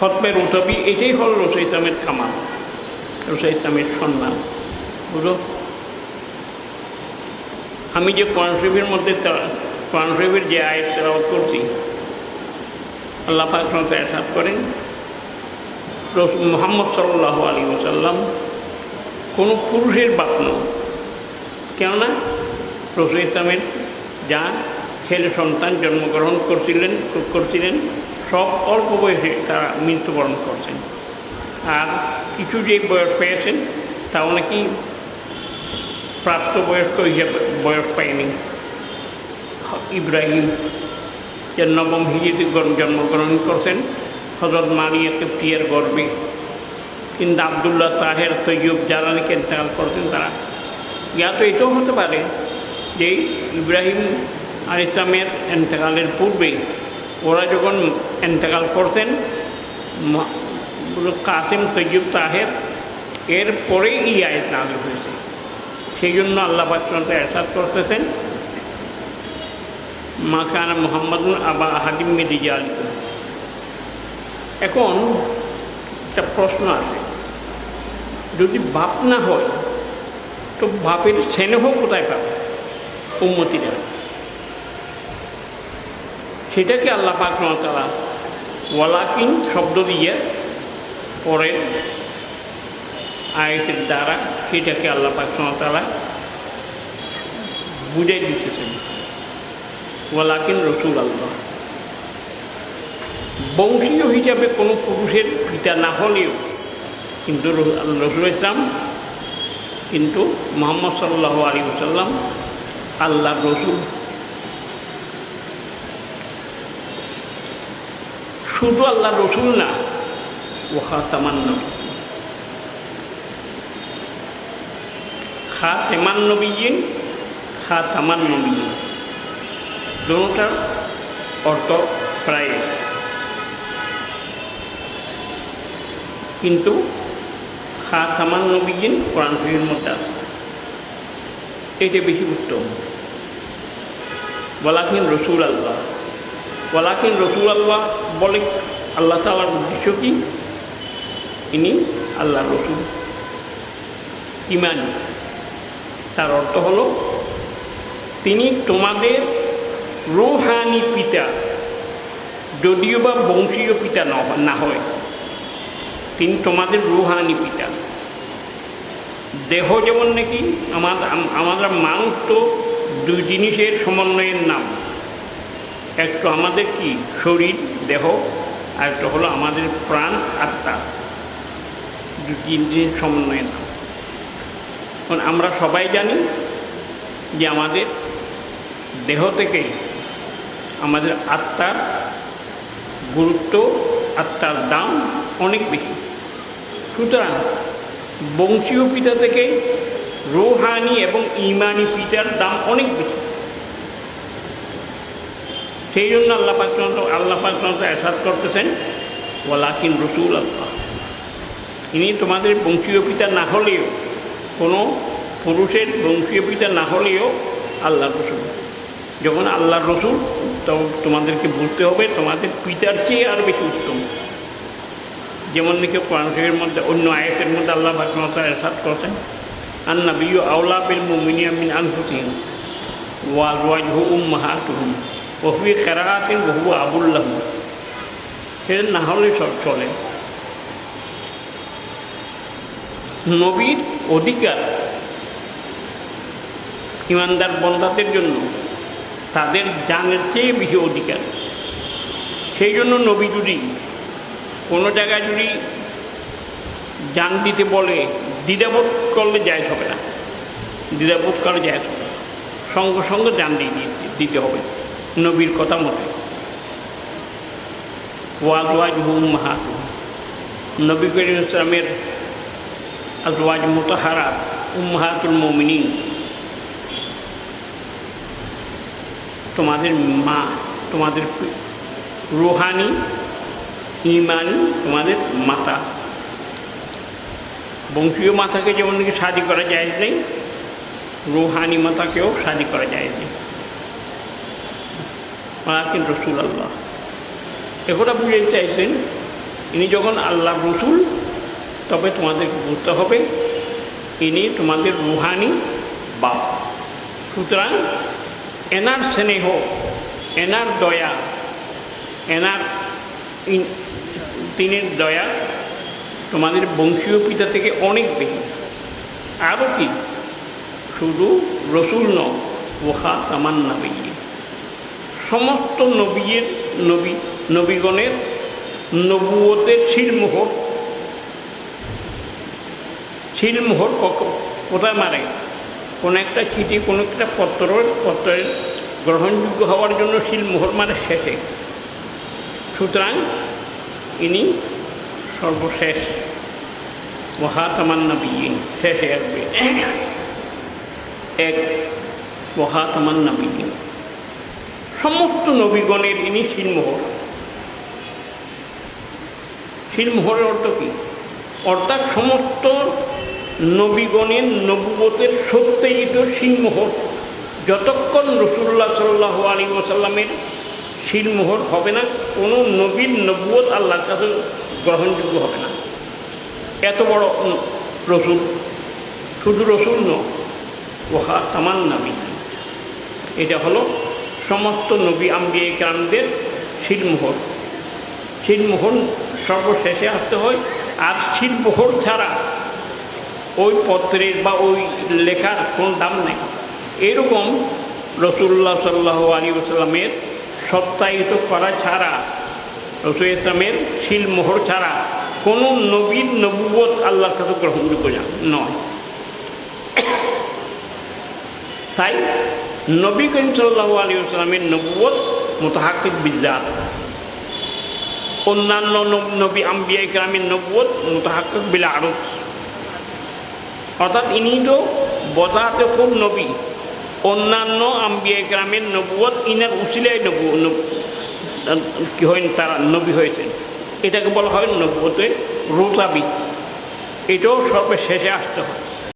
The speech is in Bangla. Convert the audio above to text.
খতমে রুতবি এটাই হল রসুল ইসলামের কামাল রসুল ইসলামের সম্মান বুঝলো আমি যে কোরআন শরীফের মধ্যে কোরআন শরীফের যে আয়ের তেলাওয়াত করছি, আল্লাহ পাক এরশাদ করেন মোহাম্মদ সাল্লাহ আলী ওসাল্লাম কোনো পুরুষের বাপ নয় কেননা রসুল ইসলামের যা ছেলে সন্তান জন্মগ্রহণ করছিলেন করছিলেন সব অল্প বয়সে তারা মৃত্যুবরণ করছেন। আর কিছু যে বয়স পেয়েছেন তাও নাকি প্রাপ্তবয়স্ক হিসেবে বয়স পায়নি। ইব্রাহিম যে নবম হিজিতে জন্মগ্রহণ করছেন হজরত মারিয়া কেপ্তিয়ার গর্বে। কিন্তু আবদুল্লাহ তাহের তৈয়ব যারা নাকি ইন্তেকাল করছেন তারা। ইয়া তো এটাও হতে পারে যে ইব্রাহিম আর ইসলামের এন্তেকালের পূর্বে ওরা যখন এন্তেকাল করতেন। কাসিম তৈয়ব তাহের এর পরেই এই আয়াত নাজিল হয়েছে। সেই জন্য আল্লাহ পাকসন্ত এরশাদ করতেছেন। মা কানা মোহাম্মদ আবা হাদিম মেদিজাল এখন একটা প্রশ্ন আছে। যদি বাপ না হয়, তো বাপের স্নেহ কোথায় পাবে? উন্মতিরা সেটাকে আল্লাহ পাক তারা ওয়ালাকিন শব্দ দিয়ে পরে আয়তের দ্বারা সেটাকে আল্লাহ পাক তারা বুঝাই দিতেছেন। ওয়ালাকিন রসুল আল্লাহ বংশীয় হিসাবে কোনো পুরুষের পিতা না হলেও কিন্তু রসুল ইসলাম কিন্তু মোহাম্মদ সাল্লাহ আলী সাল্লাম আল্লাহ রসুল শুধু আল্লাহ রসুল না ও খাতামান্ন খা তেমান নবীন খা তামান নবীন দুটার অর্থ প্রায়। কিন্তু খা তামান নবীন কোরআন শরীফের মধ্যে আছে। এটা বেশি উত্তম। ওয়ালাকিন রসুল আল্লাহ। ওয়ালাকিন রসুল আল্লাহ বলে, আল্লাহ তালার উদ্দেশ্য কি? ইনি আল্লাহ রসুল। ইমানি। তার অর্থ হলো, তিনি তোমাদের রোহানি পিতা, যদিও বা বংশীয় পিতা ন- হয়। তিনি তোমাদের রুহানি পিতা। দেহ যেমন নাকি আমাদের আমাদের মানুষ তো দুই জিনিসের সমন্বয়ের নাম। একটা আমাদের কি? শরীর। দেহ আর একটা হলো আমাদের প্রাণ, আত্মা। দুই জিনিসের সমন্বয়ের নাম। এখন আমরা সবাই জানি যে আমাদের দেহ থেকে আমাদের আত্মার গুরুত্ব, আত্মার দাম অনেক বেশি। সুতরাং বংশীয় পিতা থেকে রোহানি এবং ইমানি পিতার দাম অনেক বেশি। সেই জন্য আল্লাহ পাকচন্দ্র আল্লাহ পাকচন্দ্র এসাদ করতেছেন, ওয়ালাকিন রসুল আল্লাহ ইনি তোমাদের বংশীয় পিতা না হলেও, কোনো পুরুষের বংশীয় পিতা না হলেও আল্লাহ রসুল। যখন আল্লাহ রসুল তো তোমাদেরকে বুঝতে হবে, তোমাদের পিতার চেয়ে আর বেশি উত্তম। যেমন নাকি কোরআন শরীফের মধ্যে, অন্য আয়াতের মধ্যে আল্লাহ ভাকমতা এরশাদ করছেন আন নবিউ আউলা বিল মুমিনিয়া মিন আনফুসিহিম ওয়া আজওয়াজহু উম্মাহাতুহুম। ওয়া ফি কিরাআতিন ওয়া হুয়া আবুল না হলে সব চলে নবীর অধিকার ইমানদার বন্ধাদের জন্য তাদের জানের চেয়ে বেশি অধিকার সেই জন্য নবী যদি কোনো জায়গায় যদি জান দিতে বলে, দ্বিধাবোধ করলে যায় হবে না। দ্বিধাবোধ করলে যায় হবে সঙ্গে সঙ্গে জান দিয়ে দিতে হবে। নবীর কথা মতে। ওয়াজ ওয়াজ হুম মাহাতু নবী করিম ইসলামের আজওয়াজ মোতাহারা উম্মাহাতুল মমিনিন। তোমাদের মা, তোমাদের রুহানি, ইমানি, তোমাদের মাতা। বংশীয় মাতাকে যেমন নাকি শাদি করা যায় নেই, রুহানি মাতাকেও শাদি করা যায় নেই। মালাকিন রসুল আল্লাহ। একথা বুঝাতে চাইছেন, ইনি যখন আল্লাহ রসুল, তবে তোমাদেরকে বুঝতে হবে, ইনি তোমাদের রুহানি বাপ। সুতরাং এনার স্নেহ, এনার দয়া, এনার ইন- তিনি দয়া তোমাদের বংশীয় পিতা থেকে অনেক বেশি। আরও কি? শুধু রসুল ন ওখা তামান নবী সমস্ত নবীর, নবী, নবীগণের নবুয়তের শিলমোহর শিলমোহর ক- কোথায় মারে? কোনো একটা চিঠি, কোনো একটা পত্রের পত্রের গ্রহণযোগ্য হওয়ার জন্য শিলমোহর মারে শেষে। সুতরাং ইনি সর্বশেষ মহাতামান নবীন, শেষে আসবে। এক মহাতামান নবীন। সমস্ত নবীগণের ইনি শিলমোহর। শিলমোহরের অর্থ কী? অর্থাৎ সমস্ত নবীগণের নবুবতের সত্যজিত শিলমোহর। যতক্ষণ রসুল্লাহ সাল্লাহ আলী ওসাল্লামের শিলমোহর হবে না, কোনো নবীর নবুয়ত আল্লাহর কাছে গ্রহণযোগ্য হবে না। এত বড় রসুল। শুধু রসুল ন ওহা তামান নবী এটা হলো সমস্ত নবী আম্বিয়া গ্রামদের শিলমোহর শিলমোহর সর্বশেষে আসতে হয়। আর শিলমোহর ছাড়া ওই পত্রের বা ওই লেখার কোনো দাম নেই। এরকম রসুল্লাহ সাল্লাহ আলী সাল্লামের সত্যায়িত করা ছাড়া, রসুল ইসলামের শিলমোহর ছাড়া কোনো নবীর নবুবত আল্লাহর কাছে গ্রহণযোগ্য নয়। তাই নবী করিম সাল্লাহ আলী আসলামের নবুয়ত মোতাহাকিক বিদ্যা অন্যান্য নব- আম্বিয়া গ্রামের নবুয়ত মোতাহাকিক বিল আরত অর্থাৎ ইনি তো বজাতে খুব নবী। অন্যান্য আম্বিয়া গ্রামের নবুয়ত ইনার উসিলায় নবু কি হয় তারা নবী হয়েছেন। এটাকে বলা হয় নবুয়তে রোজাবি এটাও সর্বশেষে আসতে হয়।